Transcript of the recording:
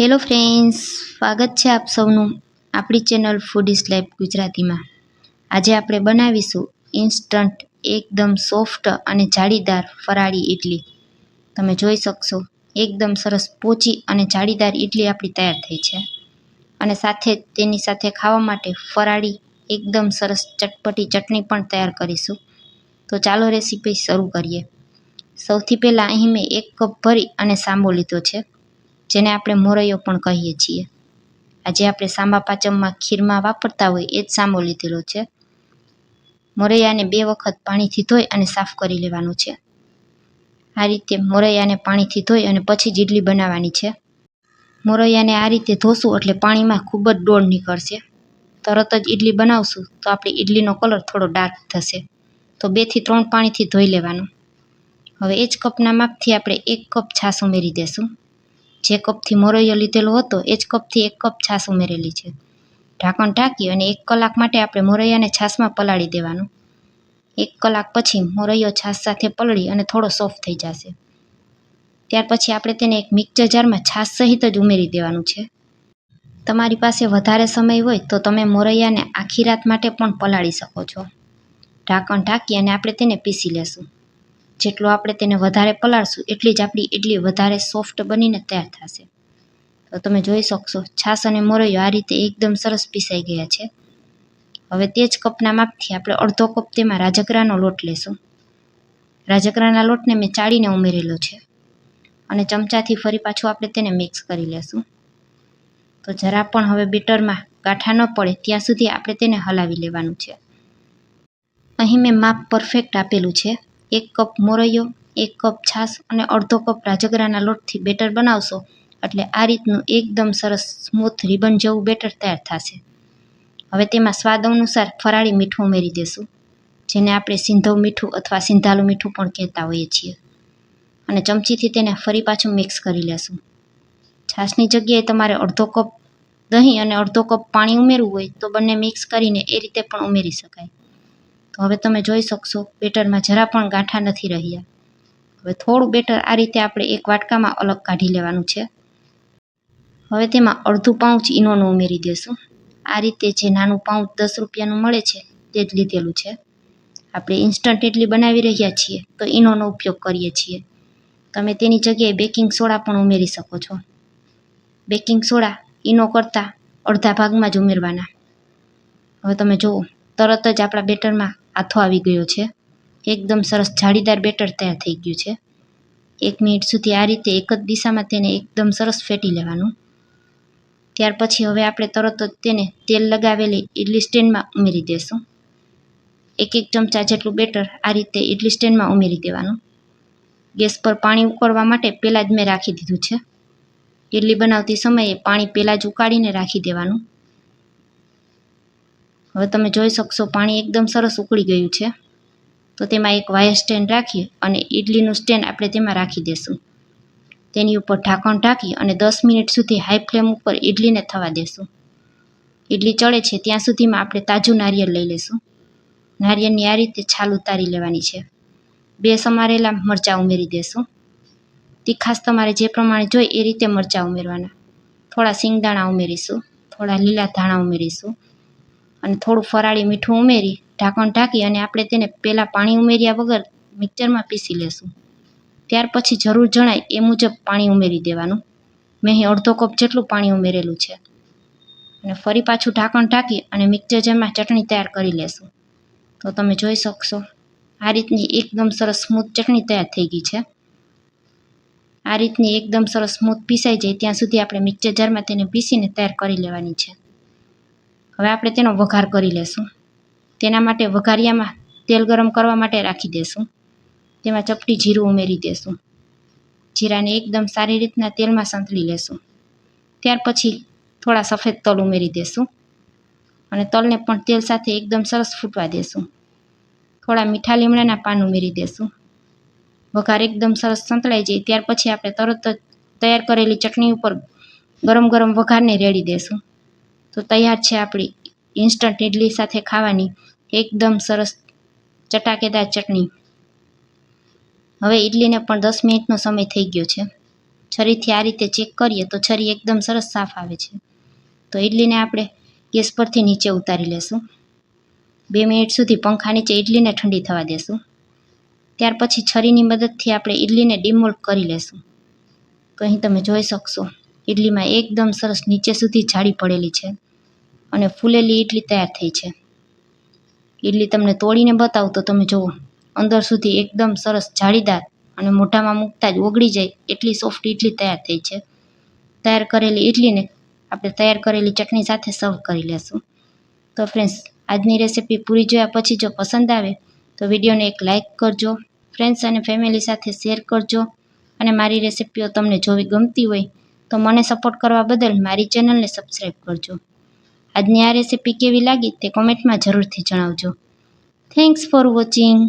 Hello friends સ્વાગત છે આપ સૌનું આપણી ચેનલ ફૂડ ઇઝ લાઈફ ગુજરાતીમાં. આજે આપણે બનાવીશું ઇન્સ્ટન્ટ એકદમ સોફ્ટ અને જાળીદાર ફરાળી ઇડલી તમે જોઈ શકશો, એકદમ સરસ પોચી અને જાળીદાર ઇડલી આપણી તૈયાર થઈ છે. અને સાથે તેની સાથે ખાવા માટે ફરાળી, એકદમ સરસ ચટપટી ચટણી પણ તૈયાર કરીશું. તો ચાલો રેસીપી શરૂ કરીએ. સૌથી પહેલાં અહીં મેં એક કપ ભરી અને સાંબો લીધો છે. જેને આપણે મોરૈયો પણ કહીએ છીએ. આજે આપણે સાંબા પાચમમાં ખીરમાં વાપરતા હોય એ જ સાંબો લીધેલો છે. મોરૈયાને બે વખત પાણીથી ધોઈ અને સાફ કરી લેવાનું છે. આ રીતે મોરૈયાને પાણીથી ધોઈ અને પછી જ ઇડલી બનાવવાની છે. મોરૈયાને આ રીતે ધોશું એટલે પાણીમાં ખૂબ જ ડોળ નીકળશે. તરત જ ઇડલી બનાવશું તો આપણી ઇડલીનો કલર થોડો ડાર્ક થશે. તો બેથી ત્રણ પાણીથી ધોઈ લેવાનું. હવે એ જ કપના માપથી આપણે એક કપ છાશ ઉમેરી દેશું. જે કપથી મોરૈયો લીધેલો હતો, એ જ કપથી એક કપ છાશ ઉમેરેલી છે. ઢાંકણ ઢાંકી અને એક કલાક માટે આપણે મોરૈયાને છાશમાં પલાળી દેવાનું. એક કલાક પછી મોરૈયો છાશ સાથે પલળી અને થોડો સોફ્ટ થઈ જશે. ત્યાર પછી આપણે તેને એક મિક્સર જારમાં છાશ સહિત જ ઉમેરી દેવાનું છે. તમારી પાસે વધારે સમય હોય તો તમે મોરૈયાને આખી રાત માટે પણ પલાળી શકો છો. ઢાંકણ ઢાંકી અને આપણે તેને પીસી લેશું. જેટલો આપણે તેને વધારે પલાળશું, એટલી જ આપણી ઇડલી વધારે સોફ્ટ બનીને તૈયાર થશે. તો તમે જોઈ શકશો, છાશ અને મોરૈયો આ રીતે એકદમ સરસ પીસાઈ ગયા છે. હવે તે જ કપના માપથી આપણે અડધો કપ તેમાં રાજગરાનો લોટ લેશું. રાજગરાના લોટને મેં ચાળીને ઉમેરેલો છે. અને ચમચાથી ફરી પાછું આપણે તેને મિક્સ કરી લેશું. તો જરા પણ હવે બેટરમાં ગાંઠા ન પડે, ત્યાં સુધી આપણે તેને હલાવી લેવાનું છે. અહીં મેં માપ પરફેક્ટ આપેલું છે. એક કપ મોરૈયો, એક કપ છાશ અને અડધો કપ રાજગરાના લોટથી બેટર બનાવશો. એટલે આ રીતનું એકદમ સરસ સ્મૂથ રિબન જેવું બેટર તૈયાર થશે. હવે તેમાં સ્વાદ અનુસાર ફરાળી મીઠું ઉમેરી દેશું, જેને આપણે સિંધવ મીઠું અથવા સિંધાલું મીઠું પણ કહેતા હોઈએ છીએ. અને ચમચીથી તેને ફરી પાછું મિક્સ કરી લેશું. છાશની જગ્યાએ તમારે અડધો કપ દહીં અને અડધો કપ પાણી ઉમેરવું હોય તો બંને મિક્સ કરીને એ રીતે પણ ઉમેરી શકાય. તો હવે તમે જોઈ શકશો, બેટરમાં જરા પણ ગાંઠા નથી રહ્યા. હવે થોડું બેટર આ રીતે આપણે એક વાટકામાં અલગ કાઢી લેવાનું છે. હવે તેમાં અડધું પાઉચ ઈનોનું ઉમેરી દેશું. આ રીતે જે નાનું પાઉચ દસ રૂપિયાનું મળે છે, તે જ લીધેલું છે. આપણે ઇન્સ્ટન્ટ ઇડલી બનાવી રહ્યા છીએ, તો ઈનોનો ઉપયોગ કરીએ છીએ. તમે તેની જગ્યાએ બેકિંગ સોડા પણ ઉમેરી શકો છો. બેકિંગ સોડા ઈનો કરતાં અડધા ભાગમાં જ ઉમેરવાના. હવે તમે જુઓ, તરત જ આપણા બેટરમાં આથો આવી ગયો છે. એકદમ સરસ જાળીદાર બેટર તૈયાર થઈ ગયું છે. એક મિનિટ સુધી આ રીતે એક જ દિશામાં તેને એકદમ સરસ ફેટી લેવાનું. ત્યાર પછી હવે આપણે તરત જ તેને તેલ લગાવેલી ઇડલી સ્ટેન્ડમાં ઉમેરી દેશું. એક એક ચમચા જેટલું બેટર આ રીતે ઇડલી સ્ટેન્ડમાં ઉમેરી દેવાનું. ગેસ પર પાણી ઉકળવા માટે પહેલાં જ મેં રાખી દીધું છે. ઇડલી બનાવતી સમયે પાણી પહેલાં જ ઉકાળીને રાખી દેવાનું. હવે તમે જોઈ શકશો, પાણી એકદમ સરસ ઉકળી ગયું છે. તો તેમાં એક વાયર સ્ટેન્ડ રાખી અને ઇડલીનું સ્ટેન્ડ આપણે તેમાં રાખી દેશું. તેની ઉપર ઢાંકણ ઢાંકી અને દસ મિનિટ સુધી હાઈ ફ્લેમ ઉપર ઇડલીને થવા દેશું. ઇડલી ચડે છે ત્યાં સુધીમાં આપણે તાજું નારિયેળ લઈ લેશું. નારિયેળની આ રીતે છાલ ઉતારી લેવાની છે. બે સમારેલા મરચાં ઉમેરી દેશું. તીખાસ તમારે જે પ્રમાણે જોઈએ એ રીતે મરચાં ઉમેરવાના. થોડા સિંગદાણા ઉમેરીશું, થોડા લીલા ધાણા ઉમેરીશું અને થોડું ફરાળી મીઠું ઉમેરી, ઢાંકણ ઢાંકી અને આપણે તેને પહેલાં પાણી ઉમેર્યા વગર મિક્સરમાં પીસી લેશું. ત્યાર પછી જરૂર જણાય એ મુજબ પાણી ઉમેરી દેવાનું. મેં અહીં અડધો કપ જેટલું પાણી ઉમેરેલું છે. અને ફરી પાછું ઢાંકણ ઢાંકી અને મિક્સર જેમાં ચટણી તૈયાર કરી લેશું. તો તમે જોઈ શકશો, આ રીતની એકદમ સરસ સ્મૂથ ચટણી તૈયાર થઈ ગઈ છે. આ રીતની એકદમ સરસ સ્મૂથ પીસાઈ જાય ત્યાં સુધી આપણે મિક્સર જારમાં તેને પીસીને તૈયાર કરી લેવાની છે. હવે આપણે તેનો વઘાર કરી લેશું. તેના માટે વઘારિયામાં તેલ ગરમ કરવા માટે રાખી દેશું. તેમાં ચપટી જીરું ઉમેરી દેશું. જીરાને એકદમ સારી રીતના તેલમાં સંતળી લેશું. ત્યાર પછી થોડા સફેદ તલ ઉમેરી દેશું અને તલને પણ તેલ સાથે એકદમ સરસ ફૂટવા દેશું. થોડા મીઠા લીમડાના પાન ઉમેરી દેશું. વઘાર એકદમ સરસ સંતળાઈ જાય, ત્યાર પછી આપણે તરત જ તૈયાર કરેલી ચટણી ઉપર ગરમ ગરમ વઘારને રેડી દેશું. તો તૈયાર છે આપણી ઇન્સ્ટન્ટ ઇડલી સાથે ખાવાની. એકદમ સરસ ચટાકેદાર ચટણી. હવે ઇડલીને પણ દસ મિનિટનો સમય થઈ ગયો છે. છરીથી આ રીતે ચેક કરીએ તો છરી એકદમ સરસ સાફ આવે છે. તો ઇડલીને આપણે ગેસ પરથી નીચે ઉતારી લેશું. બે મિનિટ સુધી પંખા નીચે ઇડલીને ઠંડી થવા દેશું. ત્યાર પછી છરીની મદદથી આપણે ઇડલીને ડિમોલ્ડ કરી લેશું. તો અહીં તમે જોઈ શકશો. ઇડલીમાં એકદમ સરસ નીચે સુધી જાડી પડેલી છે અને ફૂલેલી ઇડલી તૈયાર થઈ છે. ઇડલી તમને તોડીને બતાવું તો તમે જુઓ, અંદર સુધી એકદમ સરસ જાળીદાર અને મોઢામાં મૂકતા જ ઓગળી જાય એટલી સોફ્ટ ઇડલી તૈયાર થઈ છે. તૈયાર કરેલી ઇડલીને આપણે તૈયાર કરેલી ચટણી સાથે સર્વ કરી લેશું. તો ફ્રેન્ડ્સ આજની રેસીપી પૂરી જોયા પછી જો પસંદ આવે તો વિડીયોને એક લાઇક કરજો ફ્રેન્ડ્સ અને ફેમિલી સાથે શેર કરજો અને મારી રેસીપીઓ તમને જોવી ગમતી હોય તો મને સપોર્ટ કરવા બદલ મારી ચેનલને સબસ્ક્રાઈબ કરજો. આજની આ રેસીપી કેવી લાગી તે કોમેન્ટમાં જરૂરથી જણાવજો. Thanks for watching